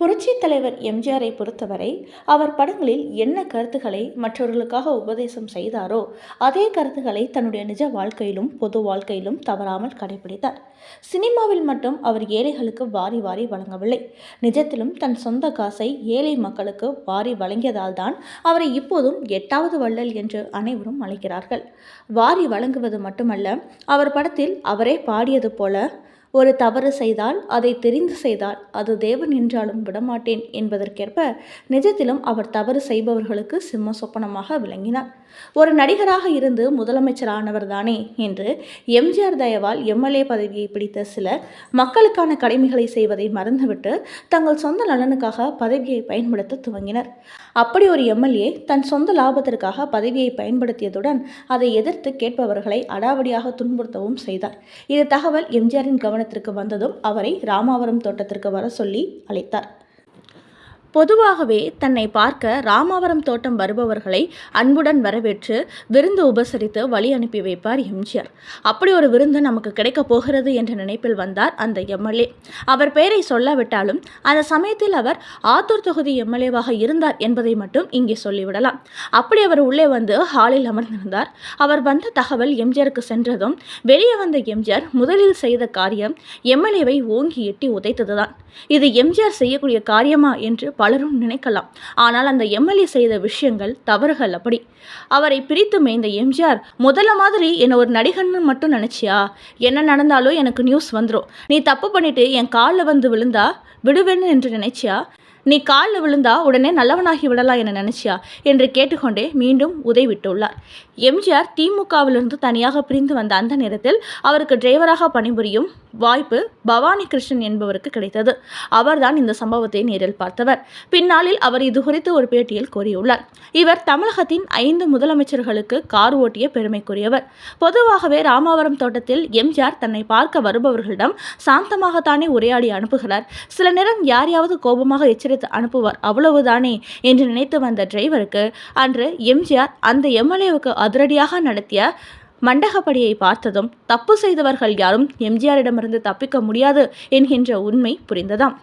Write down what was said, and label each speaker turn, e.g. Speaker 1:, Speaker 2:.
Speaker 1: புரட்சித் தலைவர் எம்ஜிஆரை பொறுத்தவரை அவர் படங்களில் என்ன கருத்துக்களை மற்றவர்களுக்காக உபதேசம் செய்தாரோ அதே கருத்துக்களை தன்னுடைய நிஜ வாழ்க்கையிலும் பொது வாழ்க்கையிலும் தவறாமல் கடைபிடித்தார் சினிமாவில் மட்டும் அவர் ஏழைகளுக்கு வாரி வாரி வழங்கவில்லை. நிஜத்திலும் தன் சொந்த காசை ஏழை மக்களுக்கு வாரி வழங்கியதால் தான் அவரை இப்போதும் எட்டாவது வள்ளல் என்று அனைவரும் அழைக்கிறார்கள். வாரி வழங்குவது மட்டுமல்ல அவர் படத்தில் அவரே பாடியது போல ஒரு தவறு செய்தால் அதை தெரிந்து செய்தால் அது தேவன் என்றாலும் விடமாட்டேன் என்பதற்கேற்ப நிஜத்திலும் அவர் தவறு செய்பவர்களுக்கு சிம்ம சொப்பனமாக விளங்கினார். ஒரு நடிகராக இருந்து முதலமைச்சரானவர் தானே என்று எம்ஜிஆர் தயவால் எம்எல்ஏ பதவியை பிடித்த சிலர் மக்களுக்கான கடமைகளை செய்வதை மறந்துவிட்டு தங்கள் சொந்த நலனுக்காக பதவியை பயன்படுத்த துவங்கினர். அப்படி ஒரு எம்எல்ஏ தன் சொந்த லாபத்திற்காக பதவியை பயன்படுத்தியதுடன் அதை எதிர்த்து கேட்பவர்களை அடாவடியாக துன்புறுத்தவும் செய்தார். இது தகவல் எம்ஜிஆரின் கவனத்திற்கு வந்ததும் அவரை ராமாவரம் தோட்டத்திற்கு வர சொல்லி அழைத்தார். பொதுவாகவே தன்னை பார்க்க ராமாவரம் தோட்டம் வருபவர்களை அன்புடன் வரவேற்று விருந்து உபசரித்து வழி அனுப்பி வைப்பார் எம்ஜிஆர். அப்படி ஒரு விருந்து நமக்கு கிடைக்கப் போகிறது என்ற நினைப்பில் வந்தார் அந்த எம்எல்ஏ. அவர் பெயரை சொல்லாவிட்டாலும் அந்த சமயத்தில் அவர் ஆத்தூர் தொகுதி எம்எல்ஏவாக இருந்தார் என்பதை மட்டும் இங்கே சொல்லிவிடலாம். அப்படி அவர் உள்ளே வந்து ஹாலில் அமர்ந்திருந்தார். அவர் வந்த தகவல் எம்ஜிஆருக்கு சென்றதும் வெளியே வந்த எம்ஜிஆர் முதலில் செய்த காரியம் எம்எல்ஏவை ஓங்கி எட்டி உதைத்ததுதான். இது எம்ஜிஆர் செய்யக்கூடிய காரியமா என்று பலரும் நினைக்கலாம். ஆனால் அந்த எம்எல்ஏ செய்த விஷயங்கள் தவறுகள் அப்படி. அவரை பிரித்து மேய்ந்த எம்ஜிஆர் முதல்ல மாதிரி என்னை ஒரு நடிகன்னு மட்டும் நினச்சியா? என்ன நடந்தாலும் எனக்கு நியூஸ் வந்துடும் நீ தப்பு பண்ணிட்டு என் காலில் வந்து விழுந்தா விடுவேன்னு என்று நினைச்சியா? நீ காலில் விழுந்தா உடனே நல்லவனாகி விடலாம் என நினைச்சியா? என்று கேட்டுக்கொண்டே மீண்டும் உதைவிட்டுள்ளார் எம்ஜிஆர் திமுகவிலிருந்து தனியாக பிரிந்து வந்த அந்த நேரத்தில் அவருக்கு டிரைவராக பணிபுரியும் வாய்ப்பு பவானி கிருஷ்ணன் என்பவருக்கு கிடைத்தது. அவர்தான் இந்த சம்பவத்தை நேரில் பார்த்தவர். பின்னாளில் அவர் இது குறித்து ஒரு பேட்டியில் கூறியுள்ளார். இவர் தமிழகத்தின் ஐந்து முதலமைச்சர்களுக்கு கார் ஓட்டிய பெருமைக்குரியவர். பொதுவாகவே ராமாவரம் தோட்டத்தில் எம்ஜிஆர் தன்னை பார்க்க வருபவர்களிடம் சாந்தமாகத்தானே உரையாடி அனுப்புகிறார். சில நேரம் யாரையாவது கோபமாக எச்சரித்து அனுப்புவார். அவ்வளவுதானே என்று நினைத்து வந்த டிரைவருக்கு அன்று எம்ஜிஆர் அந்த எம்எல்ஏவுக்கு அதிரடியாக நடத்திய மண்டகப்படியை பார்த்ததும் தப்பு செய்தவர்கள் யாரும் எம்ஜிஆரிடமிருந்து தப்பிக்க முடியாது என்கின்ற உண்மை புரிந்ததாம்.